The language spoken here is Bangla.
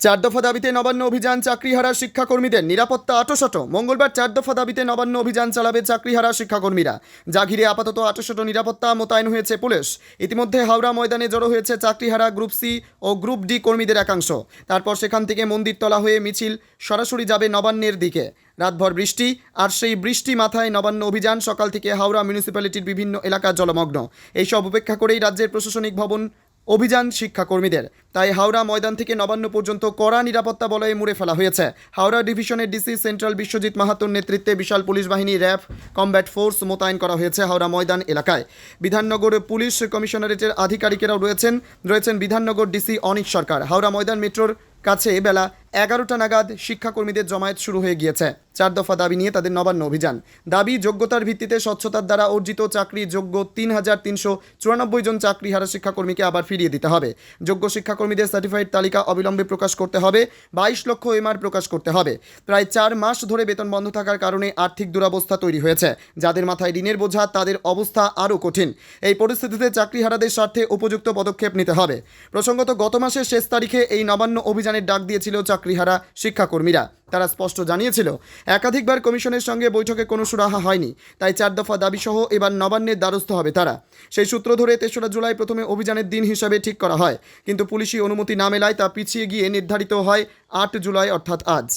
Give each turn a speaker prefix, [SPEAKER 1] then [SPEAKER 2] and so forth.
[SPEAKER 1] চার দফা দাবিতে নবান্ন অভিযান চাকরিহারা শিক্ষাকর্মীদের নিরাপত্তা আটোশত। মঙ্গলবার চার দফা দাবিতে নবান্ন অভিযান চালাবে চাকরিহারা শিক্ষাকর্মীরা। যা ঘিরে আপাতত আটোশত নিরাপত্তা মোতায়েন হয়েছে পুলিশ। ইতিমধ্যে হাওড়া ময়দানে জড়ো হয়েছে চাকরিহারা গ্রুপ সি ও গ্রুপ ডি কর্মীদের একাংশ। তারপর সেখান থেকে মন্দিরতলা হয়ে মিছিল সরাসরি যাবে নবান্নের দিকে। রাতভর বৃষ্টি আর সেই বৃষ্টি মাথায় নবান্ন অভিযান সকাল থেকে হাওড়া মিউনিসিপ্যালিটির বিভিন্ন এলাকা জলমগ্ন। এইসব উপেক্ষা করেই রাজ্যের প্রশাসনিক ভবন অভিযান শিক্ষাকর্মীদের। তাই হাওড়া ময়দান থেকে নবান্ন পর্যন্ত কড়া নিরাপত্তা বলয়ে মুড়ে ফেলা হয়েছে। হাওড়া ডিভিশনের ডিসি সেন্ট্রাল বিশ্বজিৎ মাহাতোর নেতৃত্বে বিশাল পুলিশ বাহিনী র্যাব কমব্যাট ফোর্স মোতায়েন করা হয়েছে হাওড়া ময়দান এলাকায়। বিধাননগর পুলিশ কমিশনারেটের আধিকারিকেরাও রয়েছেন রয়েছেন বিধাননগর ডিসি অনিক সরকার। হাওড়া ময়দান মেট্রোর কাছে বেলা এগারোটা নাগাদ শিক্ষাকর্মীদের জমায়েত শুরু হয়ে গিয়েছে। চার দফা দাবি নিয়ে তাদের নবান্ন অভিযান। দাবি, যোগ্যতার ভিত্তিতে স্বচ্ছতার দ্বারা অর্জিত চাকরি যোগ্য তিন হাজার তিনশো চুরানব্বই জন চাকরি হারা শিক্ষাকর্মীকে আবার ফিরিয়ে দিতে হবে। যোগ্য শিক্ষাকর্মীদের সার্টিফাইড তালিকা অবিলম্বে প্রকাশ করতে হবে, বাইশ লক্ষ এমআর প্রকাশ করতে হবে। প্রায় চার মাস ধরে বেতন বন্ধ থাকার কারণে আর্থিক দুরাবস্থা তৈরি হয়েছে। যাদের মাথায় ঋণের বোঝা, তাদের অবস্থা আরও কঠিন। এই পরিস্থিতিতে চাকরিহারাদের স্বার্থে উপযুক্ত পদক্ষেপ নিতে হবে। প্রসঙ্গত, গত মাসের শেষ তারিখে এই নবান্ন অভিযানের ডাক দিয়েছিল চাকরিহারা শিক্ষাকর্মীরা। তারা স্পষ্ট জানিয়েছিল, একাধিকবার কমিশনের সঙ্গে বৈঠকে কোনো সুরাহা হয়নি, তাই চার দফা দাবিসহ এবার নবান্নের দ্বারস্থ হবে তারা। সেই সূত্র ধরে তেসরা জুলাই প্রথমে অভিযানের দিন হিসাবে ঠিক করা হয়, কিন্তু পুলিশি অনুমতি না মেলায় তা পিছিয়ে গিয়ে নির্ধারিত হয় আট জুলাই অর্থাৎ আজ।